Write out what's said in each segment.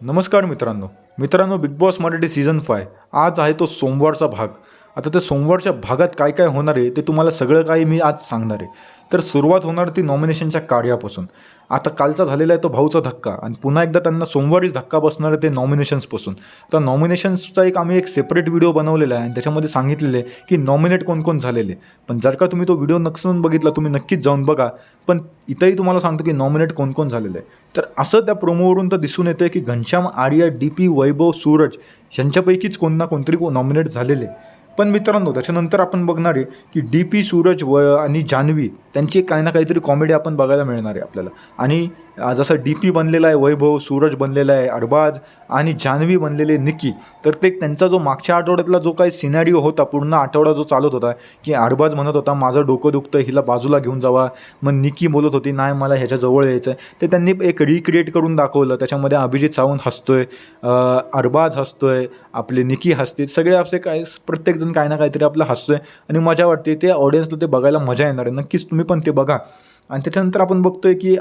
नमस्कार मित्रांनो. मित्रांनो Bigg Boss Marathi season five आज आहे तो सोमवारचा भाग. आता त्या सोमवारच्या भागात काय काय होणार आहे ते तुम्हाला सगळं काही मी आज सांगणार आहे. तर सुरुवात होणार ती नॉमिनेशनच्या कार्यापासून. आता कालचा झालेला आहे तो भाऊचा धक्का आणि पुन्हा एकदा त्यांना सोमवारीच धक्का बसणार आहे ते नॉमिनेशन्सपासून आता नॉमिनेशन्सचा एक आम्ही एक सेपरेट व्हिडिओ बनवलेला आहे आणि त्याच्यामध्ये सांगितलेलं आहे की नॉमिनेट कोण कोण झालेले पण जर का तुम्ही तो व्हिडिओ नक्सून बघितला तुम्ही नक्कीच जाऊन बघा. पण इथंही तुम्हाला सांगतो की नॉमिनेट कोण कोण झालेलं आहे. तर असं त्या प्रोमोवरून तर दिसून येतं की घनश्याम आर्या डी पी वैभव सूरज यांच्यापैकीच कोण ना कोणतरी नॉमिनेट झालेले पण मित्रांनो त्याच्यानंतर आपण बघणार आहे की डी पी सूरज व आणि जान्हवी त्यांची काही ना काहीतरी कॉमेडी आपण बघायला मिळणार आहे आपल्याला. आणि जसं डी पी बनलेला आहे वैभव सूरज बनलेला आहे अरबाज आणि जान्हवी बनलेले निकी तर ते त्यांचा जो मागच्या आठवड्यातला जो काही सिनॅडिओ होता पूर्ण आठवडा जो चालत होता की अरबाज म्हणत होता माझं डोकं दुखतं हिला बाजूला घेऊन जावा. मग निकी बोलत होती नाही मला ह्याच्याजवळ यायचं आहे ते त्यांनी एक रिक्रिएट करून दाखवलं. त्याच्यामध्ये अभिजित सावंत हसतोय अरबाज हसतोय आपले निकी हसते सगळे असे काय प्रत्येक प्रत्येकजण काही ना काहीतरी आपलं आहे आणि मजा वाटते ते ऑडियन्सला ते बघायला मजा येणार आहे. नक्कीच तुम्ही पण ते बघा. आणि त्याच्यानंतर आपण बघतोय की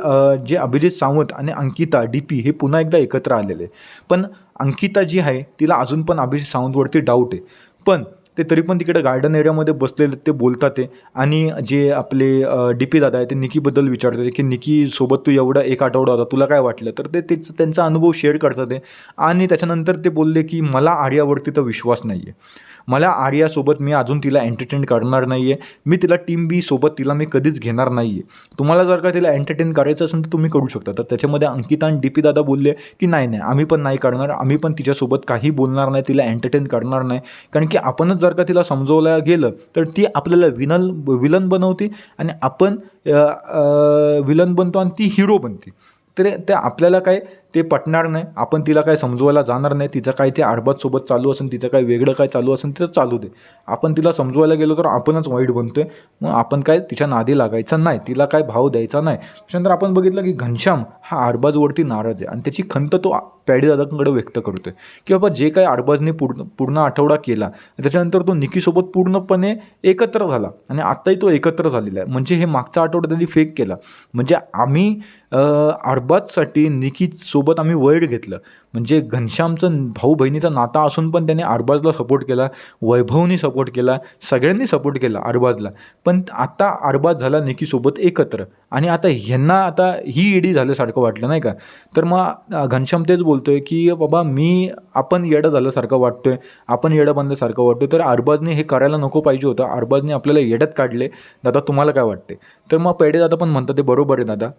जे अभिजित सावंत आणि अंकिता डी पी हे पुन्हा एकदा एकत्र आलेले पण अंकिता जी आहे तिला अजून पण अभिजित सावंतवरती डाऊट आहे. पण ते तरी पण तिकडे गार्डन एरियामध्ये बसलेले ते बोलतात ते. आणि जे आपले डी पी दादा आहे ते निकीबद्दल विचारतात की निकी सोबत तू एवढा एक आठवडा होता तुला काय वाटलं? तर ते तेच त्यांचा अनुभव शेअर करतात ते. आणि त्याच्यानंतर ते बोलले की मला आर्यावरती तर विश्वास नाही आहे मला आर्यासोबत मी अजून तिला एंटरटेन करणार नाही आहे मी तिला टीम बी सोबत तिला मी कधीच घेणार नाही आहे तुम्हाला जर का तिला एंटरटेन करायचं असेल तर तुम्ही करू शकता. तर त्याच्यामध्ये अंकिता आणि डी पी दादा बोलले की नाही नाही आम्ही पण नाही करणार. आम्ही पण तिच्यासोबत काही बोलणार नाही तिला एंटरटेन करणार नाही. कारण की आपणच जर का तिला समजवलं गेलं तर ती आपल्याला विनल विलन बनवते आणि आपण विलन बनतो आणि ती हिरो बनते. तर ते आपल्याला काय ते पटणार नाही. आपण तिला काय समजवायला जाणार नाही. तिचं काय ते आडबाजसोबत चालू असेल तिचं काय वेगळं काय चालू असेल तिचं चालू दे. आपण तिला समजवायला गेलो तर आपणच वाईट बनतो आहे मग आपण काय तिच्या नादी लागायचं नाही. तिला काय भाव द्यायचा नाही. त्याच्यानंतर आपण बघितलं की घनश्याम हा आडबाजवरती नाराज आहे. आणि त्याची खंत तो पॅडी दादाकडे व्यक्त आहे की बाबा जे काही आडबाजने पूर्ण पूर्ण आठवडा केला त्याच्यानंतर तो निकीसोबत पूर्णपणे एकत्र झाला. आणि आत्ताही तो एकत्र झालेला आहे. म्हणजे हे मागचा आठवडा त्यांनी फेक केला. म्हणजे आम्ही आडबाजसाठी निकीसोबत सोबत आम्ही वैर घेतलं. म्हणजे घनश्यामचं भाऊ बहिणीचा नाता असून पण त्याने अरबाजला सपोर्ट केला वैभवनी सपोर्ट केला सगळ्यांनी सपोर्ट केला अरबाजला. पण आता अरबाज झाला निकीसोबत एकत्र. आणि आता ह्यांना आता ही ईडी झाल्यासारखं वाटलं नाही का? तर मग घनश्याम तेच बोलतोय की बाबा मी आपण येडं झाल्यासारखं वाटतोय आपण येडं बनल्यासारखं वाटतोय तर अरबाजने हे करायला नको पाहिजे होतं. अरबाजने आपल्याला येडत काढले. दादा तुम्हाला काय वाटते तर मग पेडे दादा पण म्हणतात ते बरोबर आहे दादा.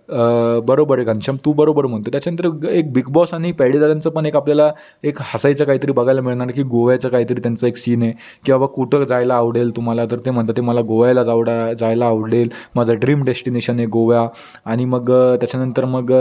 बरोबर आहे घनश्याम तू बरोबर म्हणतो. त्याच्यानंतर एक बिग बॉस आणि पेडे दादांचं पण एक आपल्याला एक हसायचं काहीतरी बघायला मिळणार की गोव्याचं काहीतरी त्यांचं एक सीन आहे. की बाबा कुठं जायला आवडेल तुम्हाला? तर ते म्हणतात ते मला गोव्याला जावडा जायला आवडेल. माझं ड्रीम डेस्टिनेशन आहे गोवा आणि मग त्याच्यानंतर मग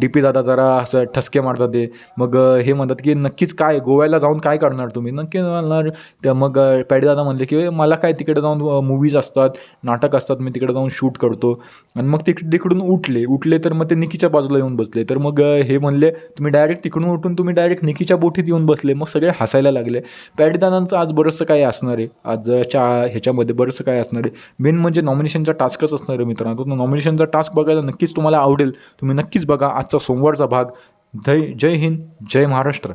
डी पी दादा जरा असं ठसके मारतात ते. मग हे म्हणतात की नक्कीच काय गोव्याला जाऊन काय करणार तुम्ही? नक्की म्हणणार तर मग अं, म्हणले की मला काय तिकडे जाऊन मूवीज असतात नाटक असतात मी तिकडे जाऊन शूट करतो. आणि मग तिक तिकडून उठले. उठले तर मग ते निकीच्या बाजूला येऊन बसले. तर मग हे म्हणले तुम्ही डायरेक्ट तिकडून उठून तुम्ही डायरेक्ट निकीच्या बोटीत येऊन बसले. मग सगळे हसायला लागले. पॅडीदादांचं आज बरंचसं काय असणार आहे. आजच्या ह्याच्यामध्ये बरंचसं काय असणार आहे. मेन म्हणजे नॉमिनेशनचा टास्कच असणार आहे मित्रांनो. तो नॉमिनेशनचा टास्क बघायला नक्कीच तुम्हाला आवडेल. तुम्ही नक्कीच बघा आजचा सोमवारचा भाग. जय जय हिंद जय महाराष्ट्र.